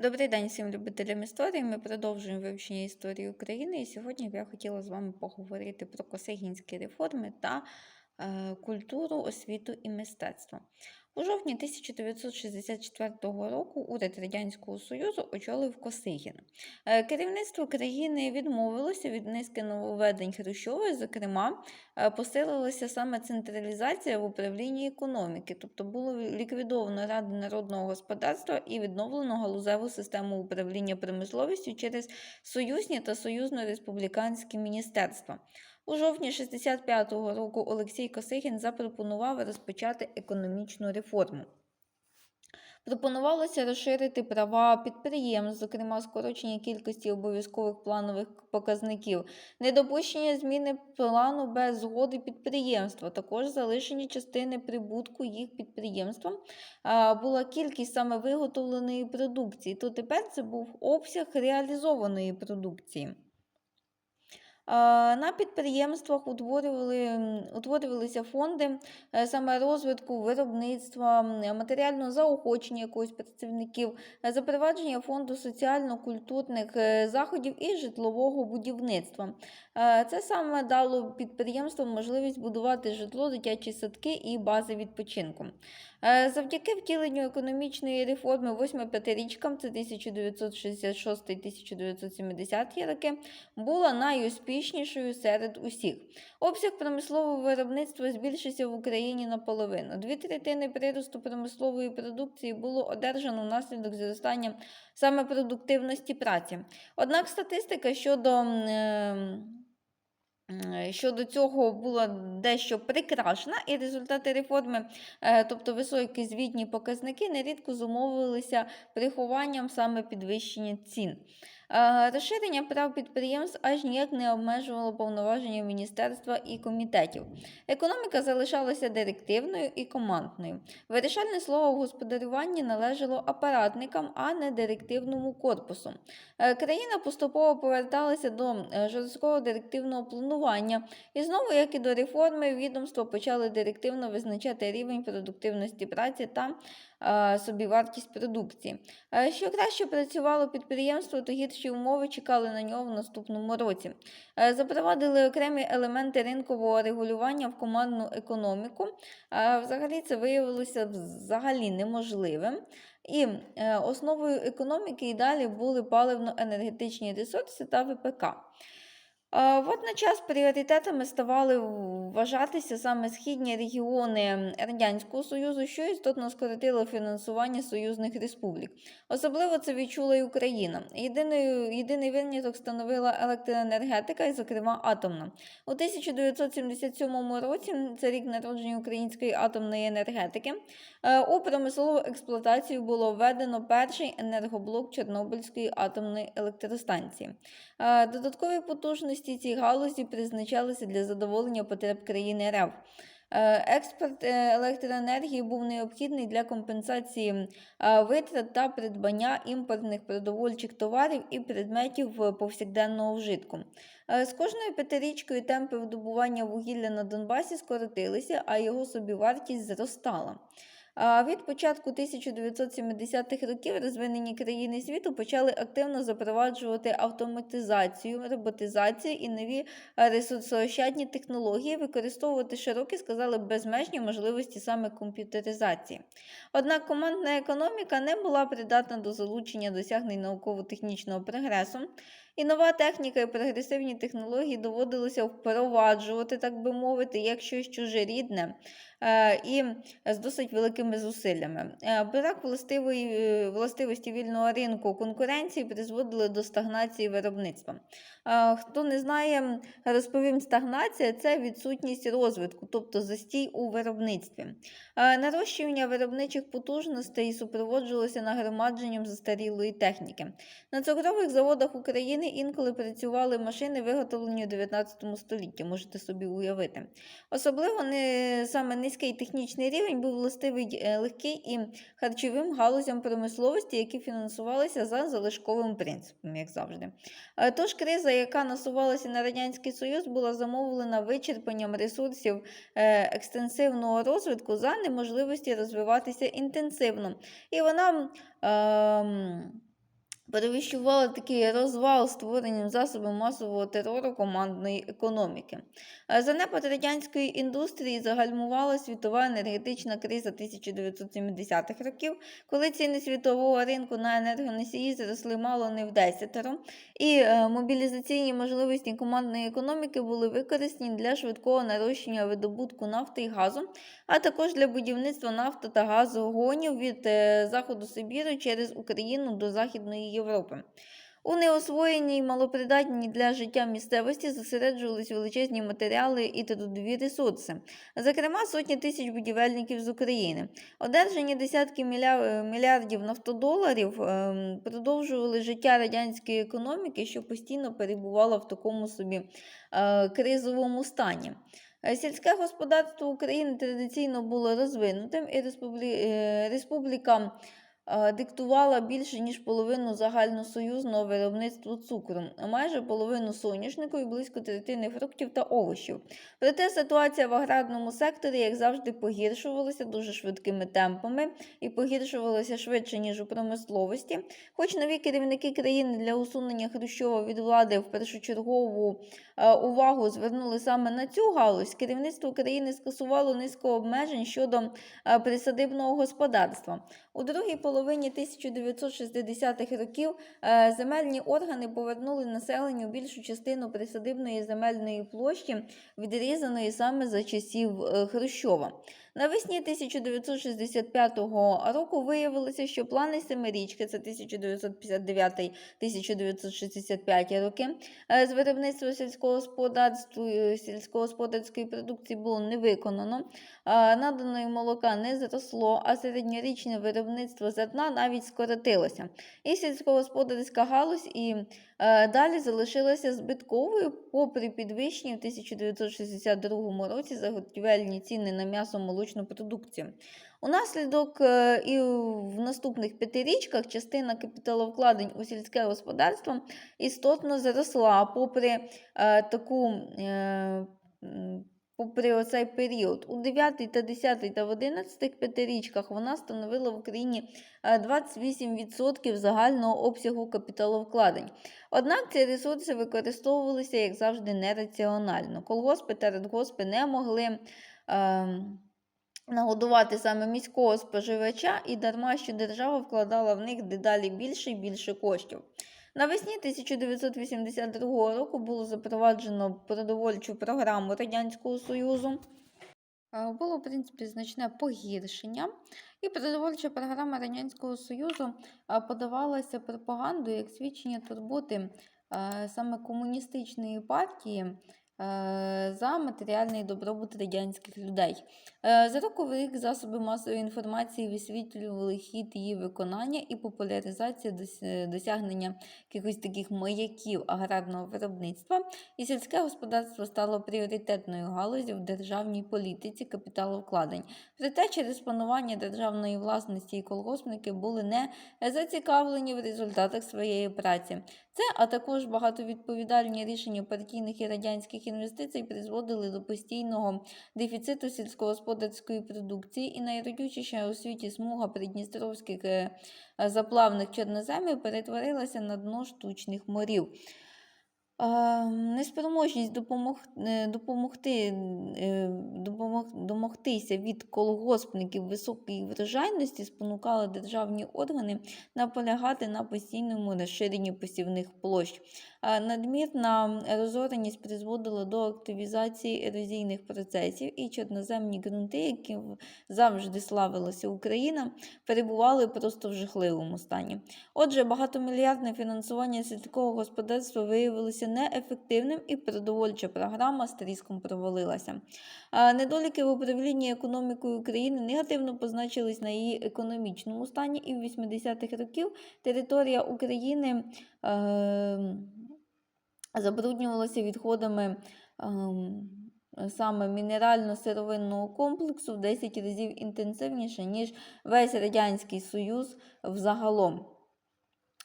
Добрий день всім любителям історії. Ми продовжуємо вивчення історії України. І сьогодні б я хотіла з вами поговорити про косигінські реформи та е, культуру, освіту і мистецтво. У жовтні 1964 року уряд Радянського Союзу очолив Косигін. Е, Керівництво країни відмовилося від низки нововведень Хрущова, зокрема, е, посилилася саме централізація в управлінні економіки, тобто було ліквідовано Раду народного господарства і відновлено галузеву систему управління промисловістю через союзні та союзно-республіканські міністерства. У жовтні 65-го року Олексій Косигін запропонував розпочати економічну реформу. Пропонувалося розширити права підприємств, зокрема скорочення кількості обов'язкових планових показників, недопущення зміни плану без згоди підприємства, також залишення частини прибутку їх підприємствам. Була кількість саме виготовленої продукції, то тепер це був обсяг реалізованої продукції. А, На підприємствах утворювали, утворювалися фонди е, саме розвитку виробництва, матеріального заохочення якогось працівників, е, запровадження фонду соціально-культурних е, заходів і житлового будівництва. Е, Це саме дало підприємствам можливість будувати житло, дитячі садки і бази відпочинку. Е, Завдяки втіленню економічної реформи восьми п'ятирічкам, це 1966-1970 роки, була найуспішнішою серед усіх. Обсяг промислового виробництва збільшився в Україні наполовину. Дві третини приросту промислової продукції було одержано внаслідок зростання саме продуктивності праці. Однак статистика щодо. Е, Щодо цього була дещо прикрашена, і результати реформи, е, тобто високі звітні показники, нерідко зумовилися прихованням саме підвищення цін. Е, Розширення прав підприємств аж ніяк не обмежувало повноваження міністерства і комітетів. Економіка залишалася директивною і командною. Вирішальне слово в господарюванні належало апаратникам, а не директивному корпусу. Е, Країна поступово поверталася до е, жорсткого директивного планування, і знову, як і до реформи, відомства почали директивно визначати рівень продуктивності праці та собівартість продукції. Е, Що краще працювало підприємство, то гірші умови чекали на нього в наступному році. Е, Запровадили окремі елементи ринкового регулювання в командну економіку. Е, Взагалі це виявилося взагалі неможливим. І е, основою економіки і далі були паливно-енергетичні ресурси та ВПК. Водночас пріоритетами ставали вважатися саме східні регіони Радянського Союзу, що істотно скоротило фінансування союзних республік. Особливо це відчула і Україна. Єдиною, єдиний виняток становила електроенергетика, і, зокрема, атомна. У 1977 році, це рік народження української атомної енергетики, е, у промислову експлуатацію було введено перший енергоблок Чорнобильської атомної електростанції. Е, Додаткові потужності цій галузі призначалися для задоволення потреб країни РФ. Е, Експорт е, електроенергії був необхідний для компенсації е, витрат та придбання імпортних продовольчих товарів і предметів повсякденного вжитку. З кожною п'ятирічкою темпи видобування вугілля на Донбасі скоротилися, а його собівартість зростала. Від початку 1970-х років розвинені країни світу почали активно запроваджувати автоматизацію, роботизацію і нові ресурсоощадні технології, використовувати широкі, сказали, безмежні можливості саме комп'ютеризації. Однак командна економіка не була придатна до залучення досягнень науково-технічного прогресу, і нова техніка і прогресивні технології доводилося впроваджувати, так би мовити, як щось чужерідне е, і з досить великими зусиллями. Е, Брак властивої, властивості вільного ринку конкуренції призводили до стагнації виробництва. Е, Хто не знає, розповім, стагнація це відсутність розвитку, тобто застій у виробництві. Е, Нарощування виробничих потужностей супроводжувалося нагромадженням застарілої техніки. На цукрових заводах України інколи працювали машини, виготовлені у 19 столітті, можете собі уявити. Особливо не, саме низький технічний рівень був властивий е, легкий і харчовим галузям промисловості, які фінансувалися за залишковим принципом, як завжди. Тож криза, яка насувалася на Радянський Союз, була замовлена вичерпанням ресурсів е, екстенсивного розвитку за неможливості розвиватися інтенсивно. І вона. ем, перевіщували такий розвал створенням засобів масового терору командної економіки. Е, Занепад радянської індустрії загальмувала світова енергетична криза 1970-х років, коли ціни світового ринку на енергоносії зросли мало не в десятеро, і е, мобілізаційні можливості командної економіки були використані для швидкого нарощення видобутку нафти і газу, а також для будівництва нафти та газогонів від е, заходу Сибіру через Україну до Західної Європи. У неосвоєній й малопридатній для життя місцевості зосереджувались величезні матеріали і трудові ресурси, зокрема сотні тисяч будівельників з України. Одержані десятки мільярдів нафтодоларів ем, продовжували життя радянської економіки, що постійно перебувала в такому собі е, кризовому стані. Е, Сільське господарство України традиційно було розвинутим, і е, республіка диктувала більше ніж половину загальносоюзного виробництва цукру, майже половину соняшнику і близько третини фруктів та овочів. Проте ситуація в аграрному секторі, як завжди, погіршувалася дуже швидкими темпами і погіршувалася швидше, ніж у промисловості. Хоч нові керівники країни для усунення Хрущова від влади в першочергову е, увагу звернули саме на цю галузь, керівництво країни скасувало низку обмежень щодо е, присадибного господарства. У другій половині 1960-х років е, земельні органи повернули населенню більшу частину присадибної земельної площі, відрізаної саме за часів е, Хрущова. Навесні 1965 року виявилося, що плани Семирічки, це 1959-1965 роки, е, з виробництва е, сільськогосподарської продукції було не виконано, наданої молока не зросло, а середньорічне виробництво зерна навіть скоротилося. І сільськогосподарська галузь і е, далі залишилася збитковою, попри підвищення в 1962 році заготівельні ціни на м'ясо молочну продукцію. Унаслідок е, і в наступних п'ятирічках частина капіталовкладень у сільське господарство істотно зросла, попри е, таку. Е, Попри оцей період, у 9 та 10 та в 11 п'ятирічках вона становила в Україні е, 28% загального обсягу капіталовкладень. Однак ці ресурси використовувалися, як завжди, нераціонально. Колгоспи та радгоспи не могли. Е, Нагодувати саме міського споживача і дарма, що держава вкладала в них дедалі більше і більше коштів. Навесні 1982 року було запроваджено продовольчу програму Радянського Союзу. Е, Було, в принципі, значне погіршення, і продовольча програма Радянського Союзу е, подавалася пропагандою як свідчення турботи е, саме комуністичної партії за матеріальний добробут радянських людей. Е, За року в рік засоби масової інформації висвітлювали хід її виконання і популяризація досягнення якихось таких маяків аграрного виробництва, і сільське господарство стало пріоритетною галузю в державній політиці капіталовкладень. Проте через панування державної власності і колгоспники були не зацікавлені в результатах своєї праці. Це, а також багатовідповідальні рішення партійних і радянських інвестицій призводили до постійного дефіциту сільськогосподарської продукції, і найродючіша у світі смуга придністровських е, заплавних чорноземів перетворилася на дно штучних морів. А, Неспроможність допомог, е, допомогти, е, допомог, домогтися від колгоспників високої врожайності спонукали державні органи наполягати на постійному розширенні посівних площ. Надмірна розореність призводила до активізації ерозійних процесів, і чорноземні ґрунти, які завжди славилася Україна, перебували просто в жахливому стані. Отже, багатомільярдне фінансування сільського господарства виявилося неефективним, і продовольча програма з провалилася. Недоліки в управлінні економікою України негативно позначились на її економічному стані, і в 80-х років територія України е, забруднювалася відходами. ем, Саме мінерально-сировинного комплексу в 10 разів інтенсивніше, ніж весь Радянський Союз взагалом.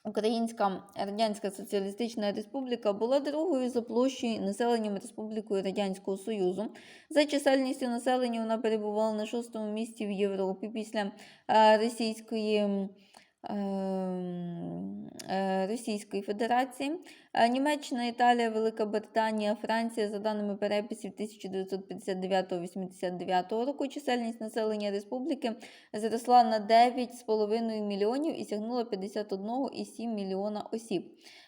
Українська Радянська Соціалістична Республіка була другою за площею населенням Республікою Радянського Союзу. За чисельністю населення вона перебувала на шостому місці в Європі після е, російської. Ем, е, Російської Федерації. Е, Німеччина, Італія, Велика Британія, Франція, за даними переписів 1959-89 року, чисельність населення республіки зросла на 9,5 мільйонів і сягнула 51,7 мільйона осіб.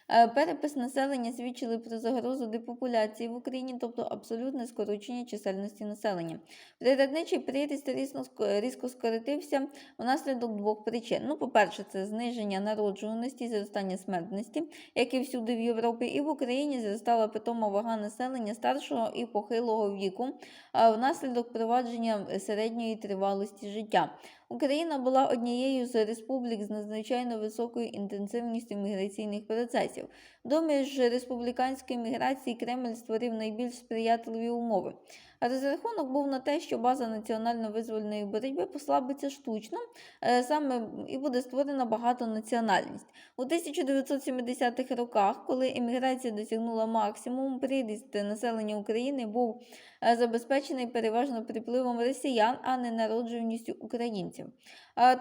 Е, Перепис населення свідчили про загрозу депопуляції в Україні, тобто абсолютне скорочення чисельності населення. Природничий приріст різко, різко скоротився внаслідок двох причин. Ну, по-перше, це зниження народжуваності зростання смертності, як і всюди в Європі, і в Україні зростала питома вага населення старшого і похилого віку внаслідок провадження середньої тривалості життя. Україна була однією з республік з надзвичайно високою інтенсивністю міграційних процесів. До міжреспубліканської міграції Кремль створив найбільш сприятливі умови. А Розрахунок був на те, що база національно-визвольної боротьби послабиться штучно, е, саме і буде створена багатонаціональність. У 1970-х роках, коли еміграція досягнула максимуму, приріст населення України був е, забезпечений переважно припливом росіян, а не народжуваністю українців.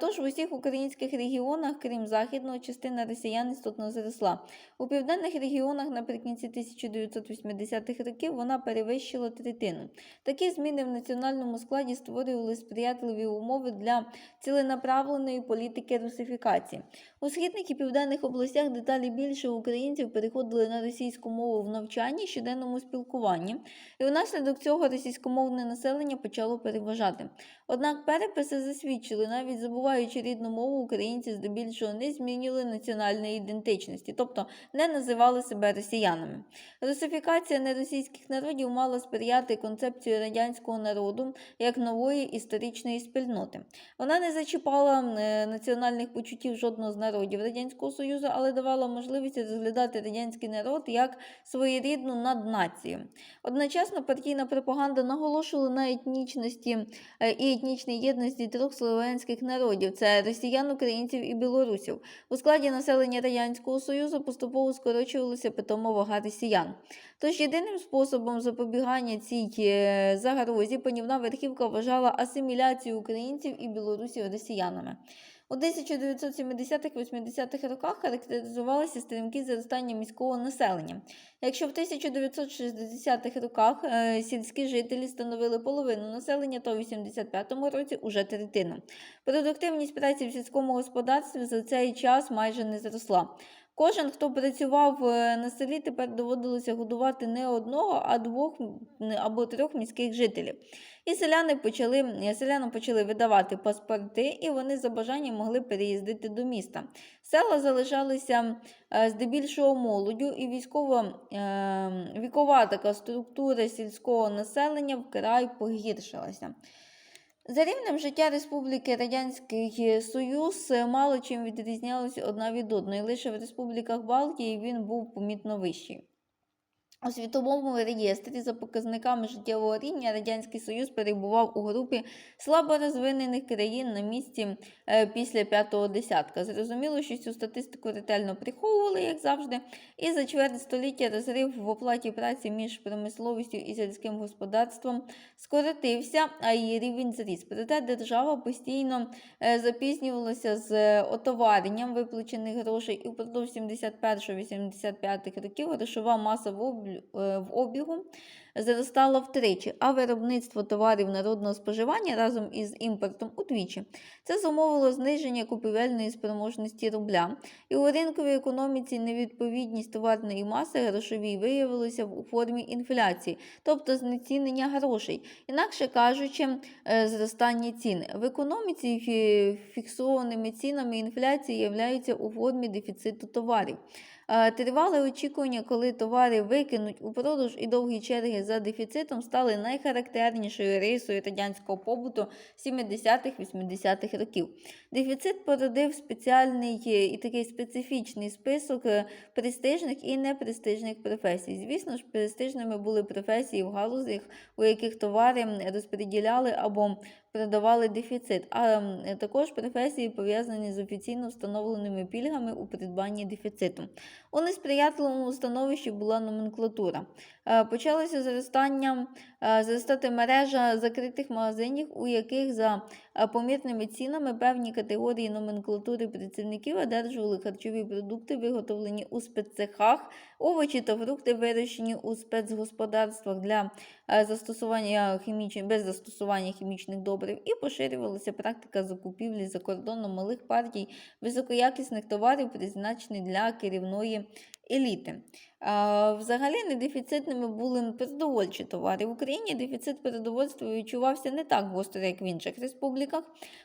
Тож в усіх українських регіонах, крім західного, частина росіян істотно зросла. У південних регіонах наприкінці 1980-х років вона перевищила третину. Такі зміни в національному складі створювали сприятливі умови для ціленаправленої політики русифікації. У східних і південних областях деталі більше українців переходили на російську мову в навчанні щоденному спілкуванні, і внаслідок цього російськомовне населення почало переважати. Однак переписи засвідчили, навіть забуваючи рідну мову, українці здебільшого не змінювали національної ідентичності, тобто не називали себе росіянами. Русифікація неросійських народів мала сприяти концепції радянського народу як нової історичної спільноти. Вона не зачіпала е, національних почуттів жодного з народів Радянського Союзу, але давала можливість розглядати радянський народ як своєрідну наднацію. Одночасно партійна пропаганда наголошувала на етнічності е, і етнічній єдності трьох слов'янських народів це росіян, українців і білорусів. У складі населення Радянського Союзу поступово скорочувалася питома вага росіян. Тож єдиним способом запобігання цій е, загрозі панівна верхівка вважала асиміляцію українців і білорусів росіянами. У 1970-80-х роках характеризувалися стрімкі зростання міського населення. Якщо в 1960-х роках е, сільські жителі становили половину населення, то у 85-му році уже третину. Продуктивність праці в сільському господарстві за цей час майже не зросла. Кожен, хто працював е, на селі, тепер доводилося годувати не одного, а двох або трьох міських жителів. І селяни почали, селянам почали видавати паспорти, і вони за бажанням могли переїздити до міста. Села залишалися е, здебільшого молоддю, і військово, е, така структура сільського населення вкрай погіршилася. За рівнем життя Республіки Радянський Союз е, мало чим відрізнялися одна від одної. Лише в республіках Балтії він був помітно вищий. У світовому реєстрі за показниками життєвого рівня Радянський Союз перебував у групі слаборозвинених країн на місці е, після п'ятого десятка. Зрозуміло, що цю статистику ретельно приховували, як завжди, і за чверть століття розрив в оплаті праці між промисловістю і сільським господарством скоротився, а її рівень зріс. Проте держава постійно е, запізнювалася з отоваренням виплачених грошей, і впродовж 71-85 років грошова маса в облі- в обігу зростала втричі, а виробництво товарів народного споживання разом із імпортом удвічі. Це зумовило зниження купівельної спроможності рубля, і у ринковій економіці невідповідність товарної маси грошовій виявилася у формі інфляції, тобто знецінення грошей, інакше кажучи, е, зростання цін. В економіці фіксованими цінами інфляції являються у формі дефіциту товарів. Е, Тривале очікування, коли товари викинуть у продаж і довгі черги за дефіцитом, стали найхарактернішою рисою радянського побуту 70-80-х років. Дефіцит породив спеціальний е, і такий специфічний список е, престижних і непрестижних професій. Звісно ж, престижними були професії в галузях, у яких товари розподіляли або продавали дефіцит, а також професії пов'язані з офіційно встановленими пільгами у придбанні дефіциту. У несприятливому становищі була номенклатура. Е, Почалося зростання, зростати мережа закритих магазинів, у яких за помірними цінами певні категорії номенклатури працівників одержували харчові продукти, виготовлені у спеццехах, овочі та фрукти, вирощені у спецгосподарствах для е, застосування хіміч... без застосування хімічних добрив, і поширювалася практика закупівлі за кордоном малих партій високоякісних товарів, призначених для керівної еліти. Взагалі недефіцитними були продовольчі товари. В Україні дефіцит продовольства відчувався не так гостро, як в інших республіках,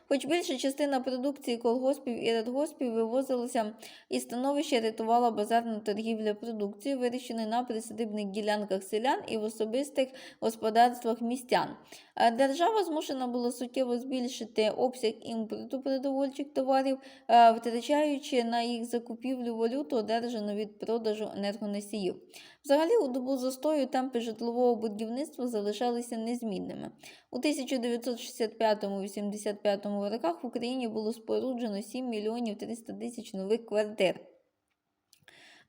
хоч більша частина продукції колгоспів і радгоспів вивозилася і становище рятувала базарна торгівля продукцією, вирощеною на присадибних ділянках селян і в особистих господарствах містян. Держава змушена була суттєво збільшити обсяг імпорту продовольчих товарів, витрачаючи на їх закупівлю валюту, одержану від продажу енергоносіїв. Взагалі, у добу застою темпи житлового будівництва залишалися незмінними. У 1965-85 роках в Україні було споруджено 7 мільйонів 300 тисяч нових квартир.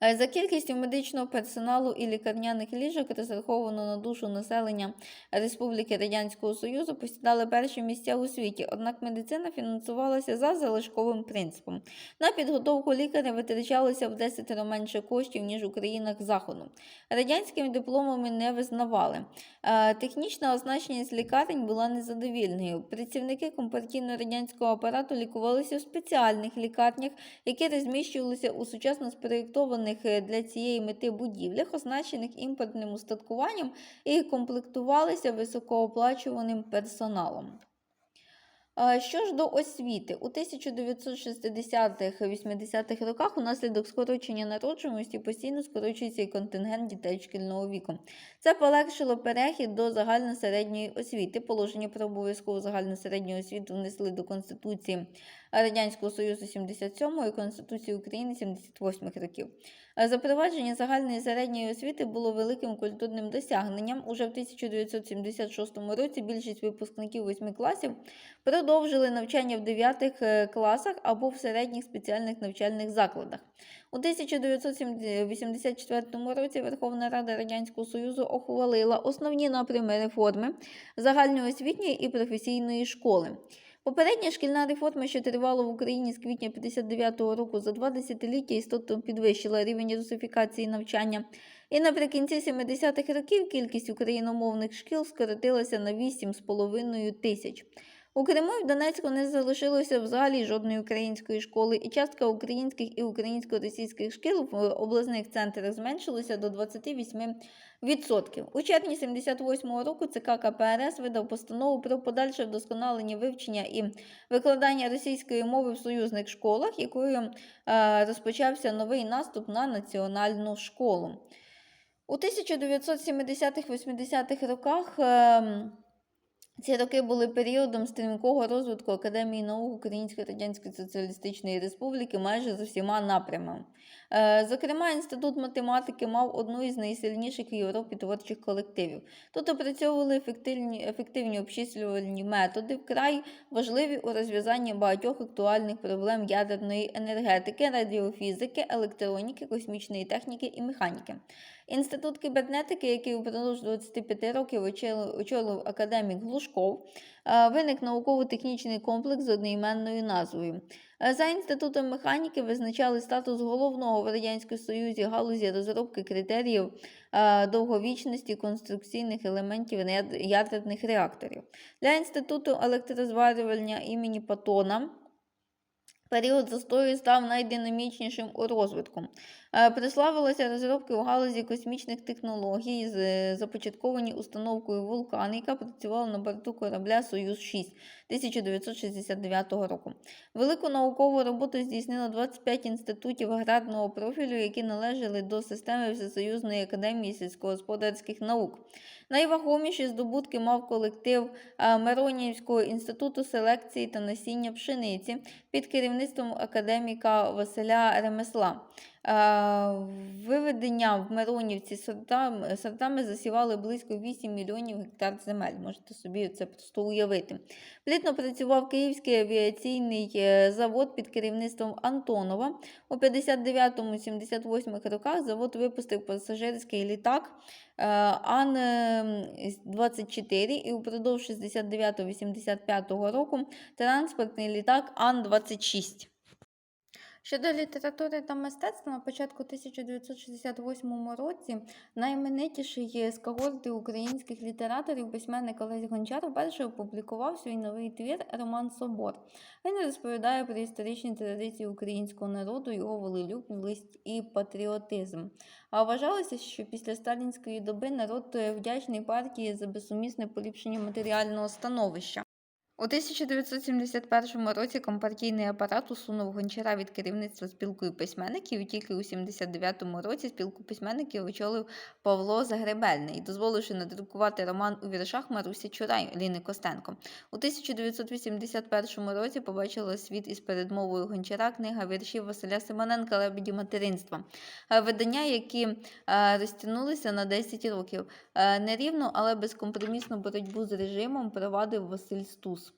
Е, За кількістю медичного персоналу і лікарняних ліжок, розраховано на душу населення Республіки Радянського Союзу, посідали перші місця у світі. Однак медицина фінансувалася за залишковим принципом. На підготовку лікаря витрачалося в 10 менше коштів, ніж у країнах Заходу. Радянськими дипломами не визнавали. Е, Технічна означеність лікарень була незадовільною. Працівники компартійно-радянського апарату лікувалися в спеціальних лікарнях, які розміщувалися у сучасно спроєктованих е, для цієї мети будівлях, означених імпортним устаткуванням, і комплектувалися високооплачуваним персоналом. Що ж до освіти, у 1960-80-х роках унаслідок скорочення народжуваності постійно скорочується і контингент дітей шкільного віку. Це полегшило перехід до загальносередньої освіти. Положення про обов'язкову загальну середню освіту внесли до Конституції Радянського Союзу 77 і Конституції України 78 років. Е, Запровадження загальної середньої освіти було великим культурним досягненням. Уже в 1976 році більшість випускників восьми класів продовжили навчання в 9 класах або в середніх спеціальних навчальних закладах. У 1984 році Верховна Рада Радянського Союзу ухвалила основні напрями реформи загальноосвітньої і професійної школи. Попередня шкільна реформа, що тривала в Україні з квітня 59-го року за два десятиліття, істотно підвищила рівень русифікації навчання. І наприкінці 70-х років кількість україномовних шкіл скоротилася на 8,5 тисяч. У Криму і в Донецьку не залишилося взагалі жодної української школи, і частка українських і українсько-російських шкіл в обласних центрах зменшилася до 28%. У червні 78-го року ЦК КПРС видав постанову про подальше вдосконалення вивчення і викладання російської мови в союзних школах, якою е, розпочався новий наступ на національну школу. У 1970-80-х роках. Ці роки були періодом стрімкого розвитку Академії наук Української Радянської Соціалістичної Республіки майже за всіма напрямами. Е, Зокрема, інститут математики мав одну із найсильніших в Європі творчих колективів. Тут опрацьовували ефективні, ефективні обчислювальні методи, вкрай важливі у розв'язанні багатьох актуальних проблем ядерної енергетики, радіофізики, електроніки, космічної техніки і механіки. Інститут кібернетики, який упродовж 25 років очолив, академік Глушков, е, виник науково-технічний комплекс з одноіменною назвою. Е, За інститутом механіки визначали статус головного в Радянському Союзі галузі розробки критеріїв е, довговічності конструкційних елементів ядерних реакторів. Для інституту електрозварювання імені Патона. Період застою став найдинамічнішим у розвитку. Е, Прославилися розробки у галузі космічних технологій, з- започатковані установкою Вулкан, яка працювала на борту корабля Союз-6 1969 року. Велику наукову роботу здійснило 25 інститутів аграрного профілю, які належали до системи Всесоюзної академії сільськогосподарських наук. Найвагоміші здобутки мав колектив е, Миронівського інституту селекції та насіння пшениці під керівництвом академіка Василя Ремесла. Е, Виведення в Миронівці сортами, сортами засівали близько 8 мільйонів гектар земель. Можете собі це просто уявити. Плідно працював Київський авіаційний е, завод під керівництвом Антонова. У 59-78 роках завод випустив пасажирський літак е, Ан-24 і упродовж 69-85 року транспортний літак Ан-26. Щодо літератури та мистецтва, на початку 1968 році найіменитіший з когорти українських літераторів, письменник Олесь Гончар, вперше опублікував свій новий твір Роман Собор. Він розповідає про історичні традиції українського народу, його волелюбність і патріотизм. А вважалося, що після сталінської доби народ вдячний партії за безсумісне поліпшення матеріального становища. У 1971 році компартійний апарат усунув гончара від керівництва спілкою письменників і тільки у 1979 році спілку письменників очолив Павло Загребельний, дозволивши надрукувати роман у віршах Марусі Чурай Ліни Костенко. У 1981 році побачила світ із передмовою гончара книга віршів Василя Симоненка Лебеді материнства. Е, Видання, які е, розтягнулися на 10 років. Е, Нерівну, але безкомпромісну боротьбу з режимом провадив Василь Стус.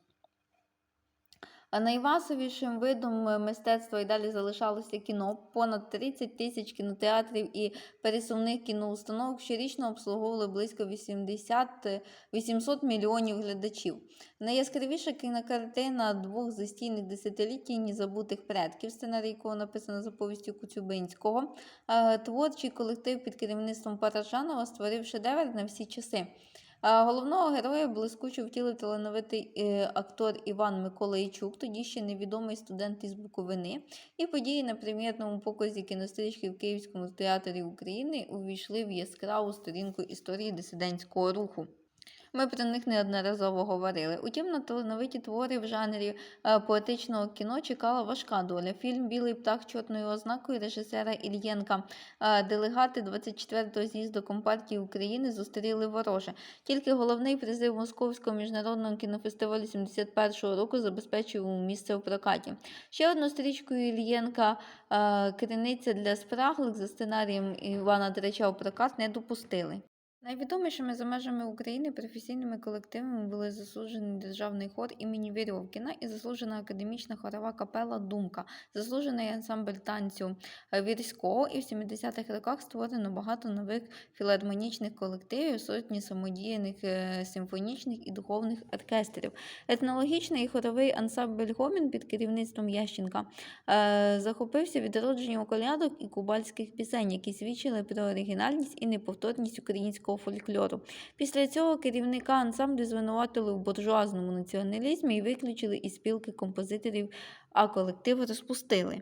Найвасовішим видом е, мистецтва і далі залишалося кіно. Понад 30 тисяч кінотеатрів і пересувних кіноустановок щорічно обслуговували близько 80, е, 800 мільйонів глядачів. Найяскравіша кінокартина двох застійних десятиліть «Тіні забутих предків, сценарій якого написано за повістю Куцюбинського. Е, Творчий колектив під керівництвом Параджанова створив шедевр на всі часи. Головного героя блискуче втілив талановитий е, актор Іван Миколайчук, тоді ще невідомий студент із Буковини. І події на прем'єрному показі кінострічки в Київському театрі України увійшли в яскраву сторінку історії дисидентського руху. Ми про них неодноразово говорили. Утім, на талановиті твори в жанрі е, поетичного кіно чекала важка доля. Фільм Білий птах чорною ознакою режисера Ільєнка. Е, Делегати 24-го з'їзду Компартії України зустріли вороже. Тільки головний призив Московського міжнародного кінофестивалю 71-го року забезпечив місце в прокаті. Ще одну стрічку Ільєнка е, Криниця для спраглих за сценарієм Івана Драча у прокат не допустили. Найвідомішими за межами України професійними колективами були заслужений державний хор імені Вірьовкіна і заслужена академічна хорова капела Думка, заслужений ансамбль танцю Вірського, і в 70-х роках створено багато нових філармонічних колективів, сотні самодіяних е, симфонічних і духовних оркестрів. Етнологічний і хоровий ансамбль Гомін під керівництвом Ященка е, захопився відродженням колядок і кубальських пісень, які свідчили про оригінальність і неповторність українського фольклору. Після цього керівника ансамблю звинуватили в буржуазному націоналізмі і виключили із спілки композиторів, а колектив розпустили.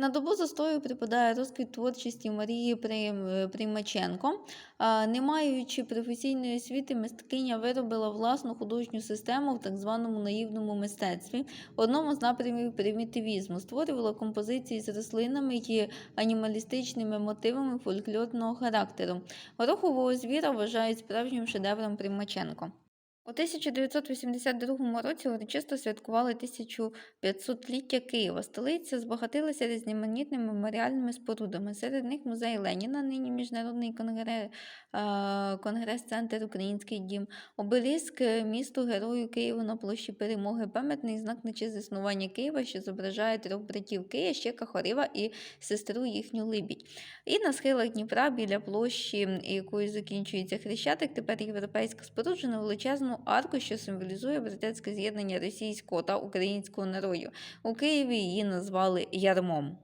На добу застою припадає розквіт творчості Марії Приймаченко. Не маючи професійної освіти, мисткиня виробила власну художню систему в так званому наївному мистецтві, одному з напрямів примітивізму, створювала композиції з рослинами і анімалістичними мотивами фольклорного характеру. Горохового звіра вважають справжнім шедевром Примаченко. У 1982 році урочисто святкували 1500-ліття Києва. Столиця збагатилася різноманітними меморіальними спорудами. Серед них музей Леніна, нині Міжнародний конгрес, конгрес-центр Український дім, обеліск е, місту Герою Києва на площі Перемоги, пам'ятний знак на честь заснування Києва, що зображає трьох братів Кия, Щека Хорива і сестру їхню Либідь. І на схилах Дніпра біля площі, якою закінчується Хрещатик, тепер європейська споруджена величезну арку, що символізує братецьке з'єднання російського та українського народів. У Києві її назвали Ярмом.